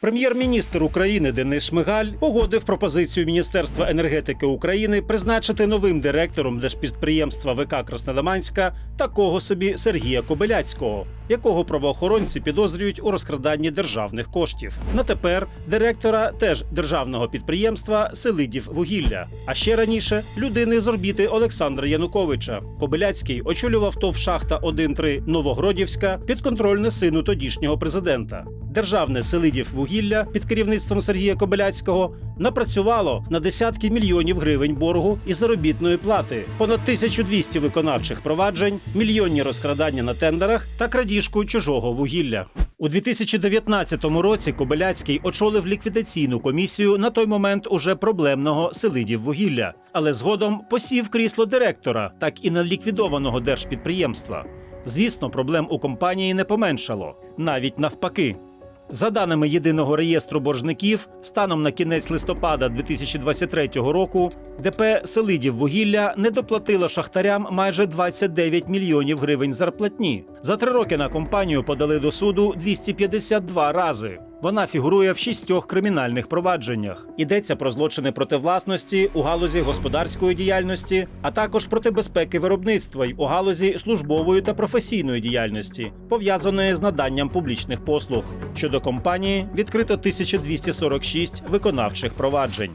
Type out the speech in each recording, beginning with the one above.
Прем'єр-міністр України Денис Шмигаль погодив пропозицію Міністерства енергетики України призначити новим директором держпідприємства ВК Краснодаманська такого собі Сергія Кобиляцького, якого правоохоронці підозрюють у розкраданні державних коштів. На тепер директора теж державного підприємства Селидів вугілля. А ще раніше людини з орбіти Олександра Януковича. Кобиляцький очолював ТОВ шахта 1-3 Новогродівська підконтрольне сину тодішнього президента. Державне Селидів вугілля під керівництвом Сергія Кобиляцького напрацювало на десятки мільйонів гривень боргу і заробітної плати, понад 1200 виконавчих проваджень, мільйонні розкрадання на тендерах та крадіжку чужого вугілля. У 2019 році Кобиляцький очолив ліквідаційну комісію на той момент уже проблемного Селидів вугілля, але згодом посів крісло директора, так і неліквідованого держпідприємства. Звісно, проблем у компанії не поменшало, навіть навпаки. За даними єдиного реєстру боржників, станом на кінець листопада 2023 року ДП Селидів вугілля не доплатило шахтарям майже 29 мільйонів гривень зарплатні. За три роки на компанію подали до суду 252 рази. Вона фігурує в шістьох кримінальних провадженнях. Йдеться про злочини проти власності у галузі господарської діяльності, а також проти безпеки виробництва й у галузі службової та професійної діяльності, пов'язаної з наданням публічних послуг. Щодо компанії відкрито 1246 виконавчих проваджень.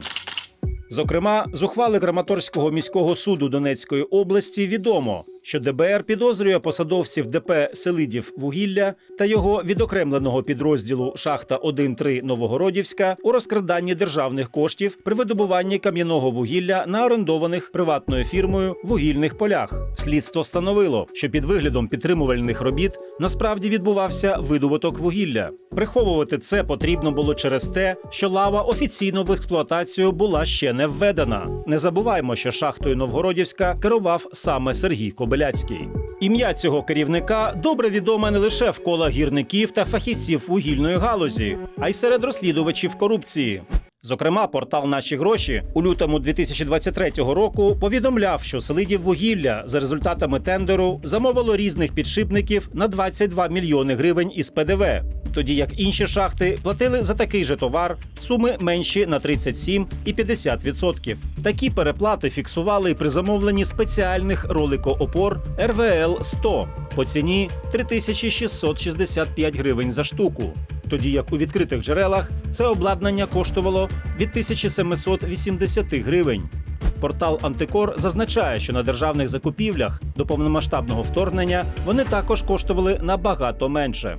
Зокрема, з ухвали Краматорського міського суду Донецької області відомо, що ДБР підозрює посадовців ДП Селидів вугілля та його відокремленого підрозділу Шахта 1-3 Новогородівська у розкраданні державних коштів при видобуванні кам'яного вугілля на орендованих приватною фірмою вугільних полях. Слідство встановило, що під виглядом підтримувальних робіт насправді відбувався видобуток вугілля. Приховувати це потрібно було через те, що лава офіційно в експлуатацію була ще не введена. Не забуваймо, що шахтою Новгородівська керував саме Сергій Кобиляцький. Ім'я цього керівника добре відоме не лише в колах гірників та фахівців вугільної галузі, а й серед розслідувачів корупції. Зокрема, портал Наші гроші у лютому 2023 року повідомляв, що Селидів вугілля за результатами тендеру замовило різних підшипників на 22 мільйони гривень із ПДВ, тоді як інші шахти платили за такий же товар суми менші на 37 і 50%. Такі переплати фіксували при замовленні спеціальних роликоопор РВЛ 100 по ціні 3665 гривень за штуку тоді як у відкритих джерелах це обладнання коштувало від 1780 гривень. Портал Антикор зазначає, що на державних закупівлях до повномасштабного вторгнення вони також коштували набагато менше.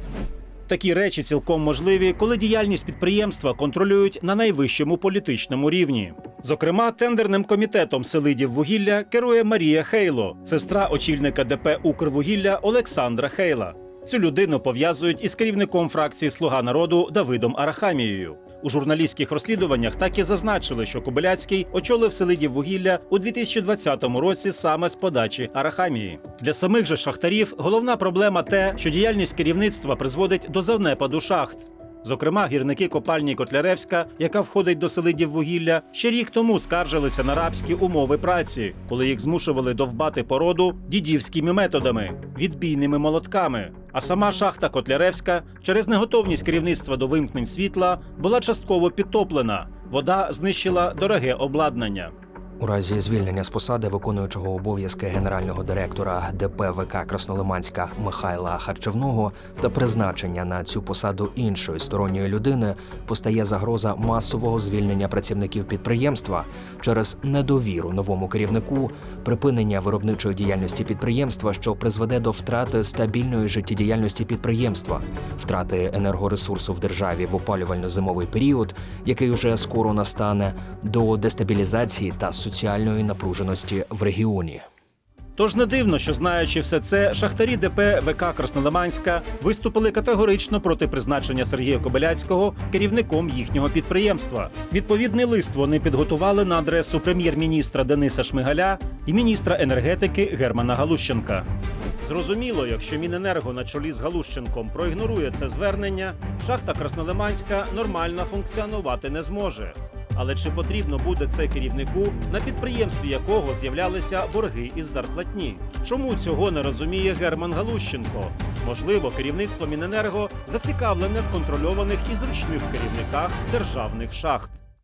Такі речі цілком можливі, коли діяльність підприємства контролюють на найвищому політичному рівні. Зокрема, тендерним комітетом Селидів вугілля керує Марія Хейло, сестра очільника ДП Укрвугілля Олександра Хейла. Цю людину пов'язують із керівником фракції Слуга народу Давидом Арахамією. У журналістських розслідуваннях так і зазначили, що Кобиляцький очолив Селидів вугілля у 2020 році саме з подачі Арахамії. Для самих же шахтарів головна проблема те, що діяльність керівництва призводить до занепаду шахт. Зокрема, гірники копальні Котляревська, яка входить до селидів вугілля, ще рік тому скаржилися на рабські умови праці, коли їх змушували довбати породу дідівськими методами, відбійними молотками. А сама шахта Котляревська через неготовність керівництва до вимкнень світла була частково підтоплена. Вода знищила дороге обладнання. У разі звільнення з посади виконуючого обов'язки генерального директора ДП ВК Краснолиманська Михайла Харчевного та призначення на цю посаду іншої сторонньої людини постає загроза масового звільнення працівників підприємства через недовіру новому керівнику, припинення виробничої діяльності підприємства, що призведе до втрати стабільної життєдіяльності підприємства, втрати енергоресурсу в державі в опалювально-зимовий період, який уже скоро настане, до дестабілізації та соціальної напруженості в регіоні. Тож не дивно, що знаючи все це, шахтарі ДП ВК Краснолиманська виступили категорично проти призначення Сергія Кобиляцького керівником їхнього підприємства. Відповідний лист вони підготували на адресу прем'єр-міністра Дениса Шмигаля і міністра енергетики Германа Галущенка. Зрозуміло, якщо Міненерго на чолі з Галущенком проігнорує це звернення, шахта Краснолиманська нормально функціонувати не зможе. Але чи потрібно буде це керівнику, на підприємстві якого з'являлися борги із зарплатні? Чому цього не розуміє Герман Галущенко? Можливо, керівництво Міненерго зацікавлене в контрольованих і зручних керівниках державних шахт.